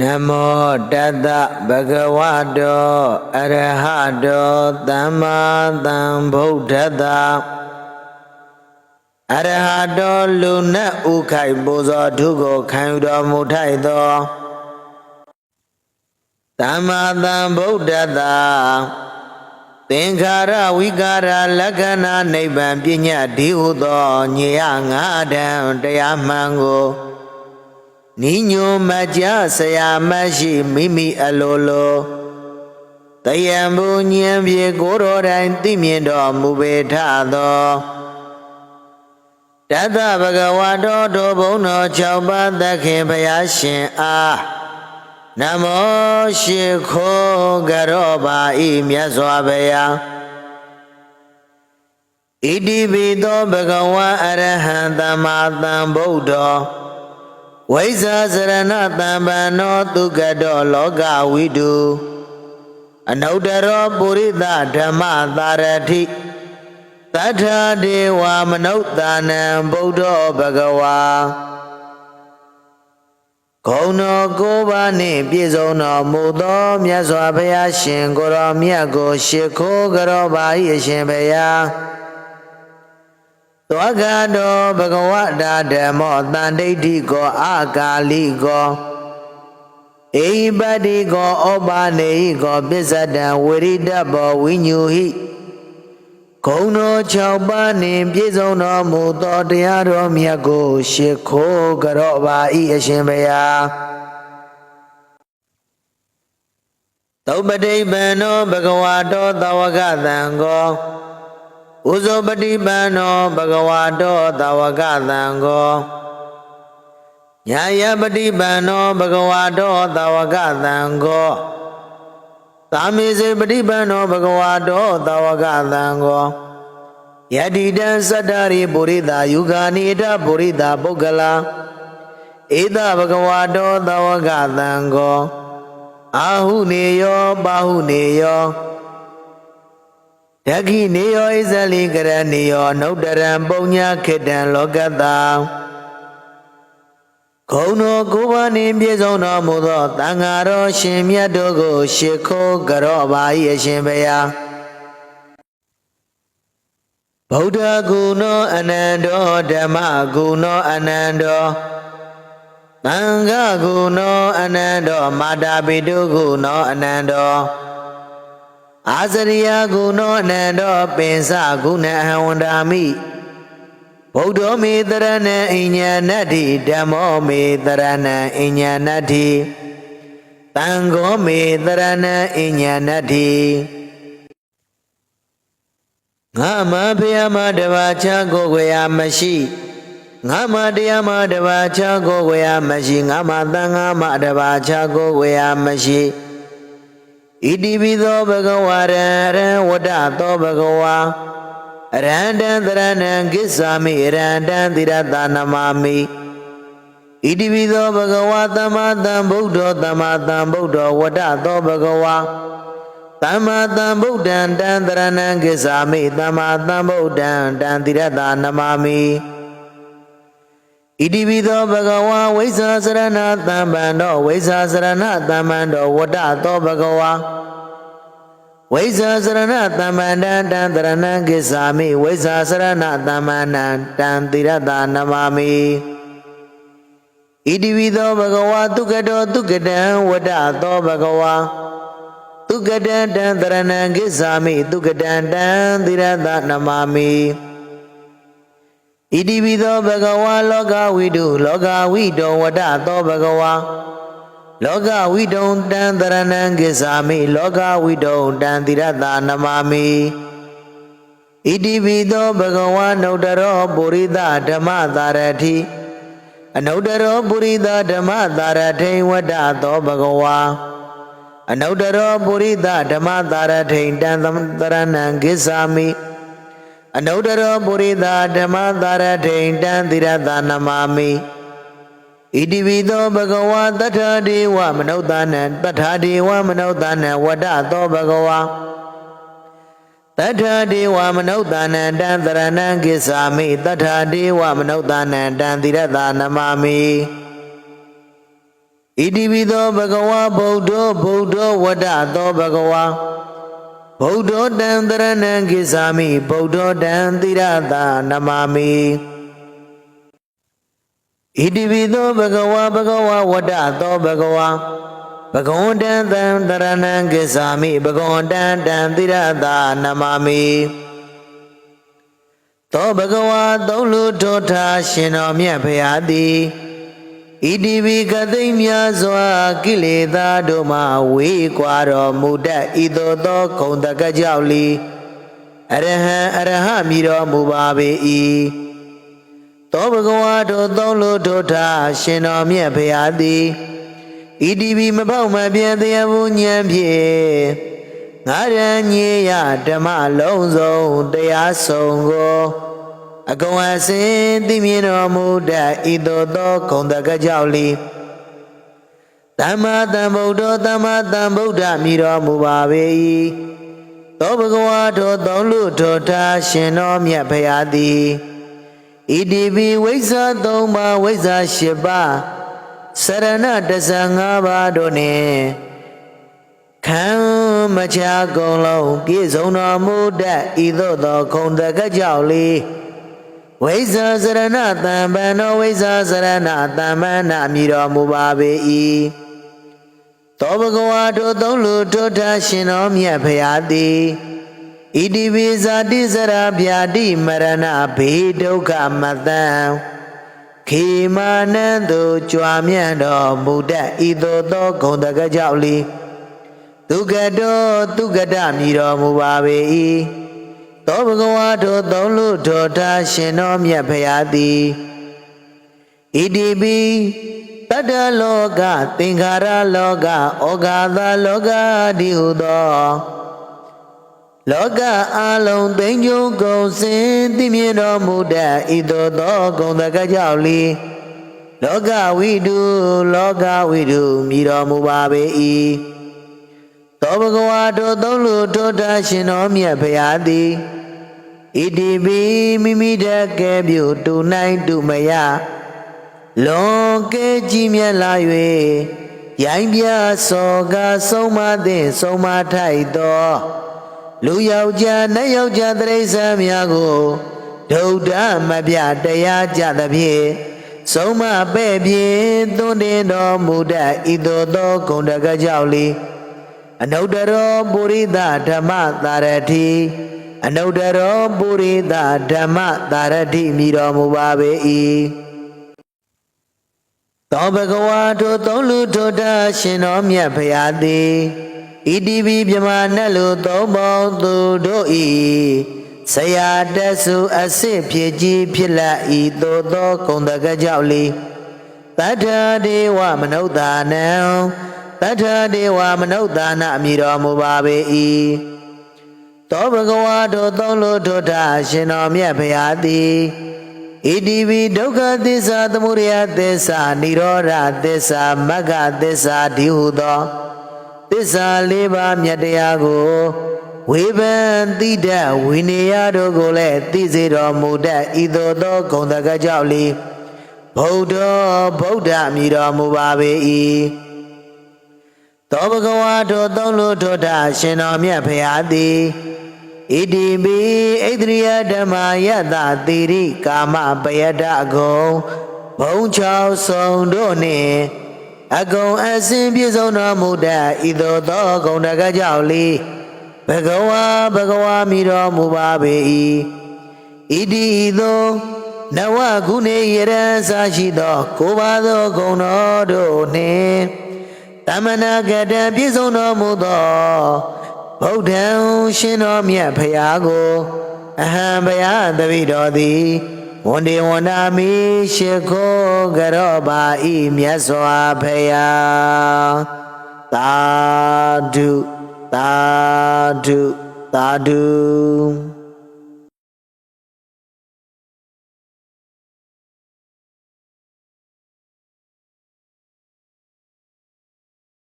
နမောတတဗဂဝတောအရဟတောသမ္မာသမ္ဗုဒ္ဓတ္တအရဟတောလူနဲ့ဥခိုက်ပူဇော်ထုကိုခံယူတော်မူထိုက်သောသမ္မာသမ္ဗုဒ္ဓတ္တသင်္ခါရဝိကာရလက္ခဏာနိဗ္ဗာန်ပညာဒီဟုသောညေယငါးတံတရားမှန်ကို နိညိုမကြဆရာမရှိမိမိအလိုလိုတယံဘူညံပြေကိုယ်တော်တိုင်သိမြင်တော်မူပေထသောတတဗဂဝါတော်တို့ဘုံတော်၆ပါးသခင်ဘုရားရှင်အားနမောရှိခိုးကြရောပါဤမြတ်စွာဘုရားဣတိပိသောဘဂဝါအရဟံသမ္မာသမ္ဗုဒ္ဓော ဝိဇာစရဏတံပန္နောသူကတောလောကဝိတုအနုတ္တရောပုရိသဓမ္မသာရတိတထာဒေဝမနုဿာနံဗုဒ္ဓောဘဂဝါဂုံတော်ကိုးပါးနှင့်ပြည့်စုံတော်မူသောမြတ်စွာဘုရားရှင်ကိုရောမြတ်ကိုရှ िख ိုးကြောပါ၏အရှင်ဘုရား သောကတောဘဂဝတာဓမ္မောတန်ဒိဋ္ဌိကောအာကာလိကောအေဟိပတိကောဩပါနေဟိကောပစ္စတံဝိရိတဘောဝိညူဟိဂုံတော်၆ပါးနှင့်ပြည့်စုံတော်မူသောတရားတော်မြတ်ကိုရှ िख ိုးကြောပါ၏အရှင်ဘုရားသုပတိပန္နောဘဂဝါတောသဝကသံကော ဥဇောပတိပန္နောဘဂဝါတောသာဝကသံဃောညာယပတိပန္နောဘဂဝါတောသာဝကသံဃောသာမေစေပတိပန္နောဘဂဝါတောသာဝကသံဃောယတိတံသတ္တရိပုရိသယုဂာနိတပုရိသပုဂ္ဂလာဧတဘဂဝါတောသာဝကသံဃောအာဟုနေယောပါဟုနေယော ယခိနေယောဣဇလိကရဏေယောနုတ္တရံပုံညာခေတ္တံလောကတံဂုံတော်ကိုးပါးနှင့်ပြည့်စုံတော်မူသောတန်ဃာတော်ရှင်မြတ်တို့ကို ရှ िख ိုးကြောပါ၏အရှင်ဘုရားဗုဒ္ဓဂုဏောအနန္တောဓမ္မဂုဏောအနန္တောသံဃဂုဏောအနန္တောမာတာပိတုဂုဏောအနန္တော အာစရိယဂုဏောအနန္တောပင်စဂုဏအဟံဝန္တာမိဗုဒ္ဓောမေတရဏံအညနတ္တိဓမ္မောမေတရဏံအညနတ္တိတံဃောမေတရဏံအညနတ္တိငါမဘုရားမတဘာချကိုကိုရာမရှိငါမတရားမတဘာချကိုကိုရာမရှိငါမသံဃာမတဘာချကိုကိုရာမရှိ ဣတိပိသောဘဂဝါရရံဝတ္တသောဘဂဝါအရဟံတံတရဏံကိစ္ဆာမိအရဟံတံသီရတနမမိဣတိပိသောဘဂဝါသမ္မာသမ္ဗုဒ္ဓောသမ္မာသမ္ဗုဒ္ဓောဝတ္တသောဘဂဝါသမ္မာသမ္ဗုဒ္ဓံတံတရဏံကိစ္ဆာမိသမ္မာသမ္ဗုဒ္ဓံတံသီရတနမမိ ဣတိပိသောဘဂဝါဝိဇ္ဇာစရဏသံပန္တောဝိဇ္ဇာစရဏသံပန္တောဝတ္တသောဘဂဝါဝိဇာစရဏတမ္မန္တံတံတရဏံကိစ္ဆာမိဝိဇာစရဏတမ္မန္တံတံတိရတနမမိဣတိဝိသောဘဂဝါတုကတောတုကတံဝတ္တသောဘဂဝါတုကတံတံတရဏံကိစ္ဆာမိတုကတံတံတိရတနမမိ ဣတိဝိသောဘဂဝါလောကဝိတုလောကဝိတောဝတ္တသောဘဂဝါလောကဝိတုံတံတရဏံကိစ္ဆာမိလောကဝိတုံတံတိရတနမမိဣတိပိသောဘဂဝါနုတ္တရောပုရိသဓမ္မသာရတိအနုတ္တရောပုရိသဓမ္မသာရထိဝတ္တသောဘဂဝါအနုတ္တရောပုရိသဓမ္မသာရထိတံတရဏံကိစ္ဆာမိ အနုတ္တရောပုရိသဓမ္မသာရထိတံတိရတနမမိဣတိပိသောဘဂဝါတထာဒေဝမနုဿာနံတထာဒေဝမနုဿာနံဝတ္တသောဘဂဝါတထာဒေဝမနုဿာနံတံတရဏံကိစ္ဆာမိတထာဒေဝမနုဿာနံတံသီရတနမမိဣတိပိသောဘဂဝါဗုဒ္ဓောဗုဒ္ဓောဝတ္တသောဘဂဝါ ဗုဒ္ဓောတံတရဏံကိသာမိဗုဒ္ဓောတံသီရတာနမမိဣတိပိသောဘဂဝါဘဂဝါဝတ္တသောဘဂဝါဘဂဝန္တံတံတရဏံကိသာမိဘဂဝန္တံတံသီရတာနမမိသောဘဂဝါသုံးလူထောထားရှင်တော်မြတ်ဖရာသည် ဣတိပိကသိမ့်များစွာကိလေသာတို့မှဝေးကွာတော်မူတတ်ဤသို့သောဂုံတကကြောက်လီအရဟံအရဟမြည်တော်မူပါပေ၏သောဘဂဝါတို့သုံးလူထောထားရှင်တော်မြတ်ဖရာသည်ဣတိပိမပေါက်မပြည့်တရားဘူးဉာဏ်ဖြင့်ငါရန်ညေယဓမ္မလုံးစုံတရားဆုံးကို အကုန်အစင်သိမြင်တော်မူတတ်ဤသို့သောဂုံတကကြောက်လီသမ္မာသမ္ဗုဒ္ဓသမ္မာသမ္ဗုဒ္ဓမြည်တော်မူပါပေ၏သောဘဂဝါထိုသုံးလူထိုထားရှင်တော်မြတ်ဖရာသည်ဣတိပိဝိဇ္ဇာသုံးပါးဝိဇ္ဇာ၈ပါးစရဏ15ပါးတို့နှင့်ခံမချကုန်လုံးပြည့်စုံတော်မူတတ်ဤသို့သောခုံတကကြောက်လေ ဝိဇ္ဇာစရဏတံပံသောဝိဇ္ဇာစရဏတံပန္နမြည်တော်မူပါပေ၏သောဘဂဝါတို့သုံးလူထိုထရှင်တော်မြတ်ဖရာသည်ဣတိပိဇာတိစရာဗျာတိမရဏဘေဒုက္ခမတံခေမာနံသူကြွားမြတ်တော်မူတတ်ဤသို့သောဂုံတကကြောက်လီဒုက္ကတောဒုက္ကတမြည်တော်မူပါပေ၏ သောဘဂဝါတို့သုံးလူထောထားရှင်တော်မြတ်ဖရာသည်ဣတိပိတတ္တလောကသင်္ခါရလောကဩဃာသလောကဒီဟုသောလောကအလုံးသိမ့်ကျုံကုန်စင်သိမြင်တော်မူတတ်ဤသို့သောဂုံတကကြောက်လီလောကဝိတုလောကဝိတုမြည်တော်မူပါပေ၏သောဘဂဝါတို့သုံးလူထိုထားရှင်တော်မြတ်ဖရာသည် ဣတိပိမိမိတကဲပြုတူနိုင်တူမယလွန်ကဲကြီးမြတ်လာ၍ရိုင်းပြစောကဆုံးမသည့်ဆုံးမထိုက်သောလူယောက်ျားနတ်ယောက်ျားတရိษံများကိုဒုဒ္ဓမပြတရားကြသဖြင့်ဆုံးမပဲ့ဖြင့်သွန်တင်တော်မူတတ်ဤသို့သောဂုဏ်တကကြောက်လီအနုတ္တရောပုရိသဓမ္မသာရတိ အနုတ္တရောပုရိသဓမ္မသာရတိမြည်တော်မူပါပေ၏သောဘဂဝါတို့သုံးလူထိုတာရှင်တော်မြတ်ဖရာသည်ဣတိပိမြမနတ်လူသုံးပေါင်းသူတို့ဤဆရာတဆုအစစ်ဖြစ်ကြီးဖြစ်လက်ဤသို့သောဂုံတကကြောက်လီတတ္ထာဒေဝမနုဿာနံတတ္ထာဒေဝမနုဿာနအမိတော်မူပါပေ၏ သောဘဂဝါတို့သုံးလို့ထိုတာရှင်တော်မြတ်ဖရာသည်ဣတိပိဒုက္ခသစ္စာသမုဒယသစ္စာនិရောဓသစ္စာမဂ္ဂသစ္စာဒီဟုသောသစ္စာလေးပါးမြတ်တရားကိုဝေဘံတိတဝိနေယတို့ကိုလည်းသိစေတော်မူတတ်ဤသို့သောဂုံတကကြောက်လီဗုဒ္ဓဗုဒ္ဓမြည်တော်မူပါပေ၏သောဘဂဝါတို့သုံးလို့ထိုတာရှင်တော်မြတ်ဖရာသည် ဣတိပိဣတရိယဓမ္မာယတတိရိကာမပယတဂုံဘုံချောင်းဆောင်တို့နှင့်အကုံအစင်ပြည့်စုံတော်မူတတ်ဤသို့သောဂုဏကကြောင့်လီဘဂဝါဘဂဝါမိတော်မူပါပေ၏ဣတိသောနဝကုနေယရန်စာရှိသော ကိုပါသောဂုဏတော်တို့နှင့်တမနာကတံပြည့်စုံတော်မူသော ဗုဒ္ဓံရှင်တော်မြတ်ဖရာကိုအဟံဘယသတိတော်သည်ဝန္ဒီဝန္ဒမိရှိခိုးကြောပါဤမြတ်စွာဘုရားသာဓုသာဓုသာဓု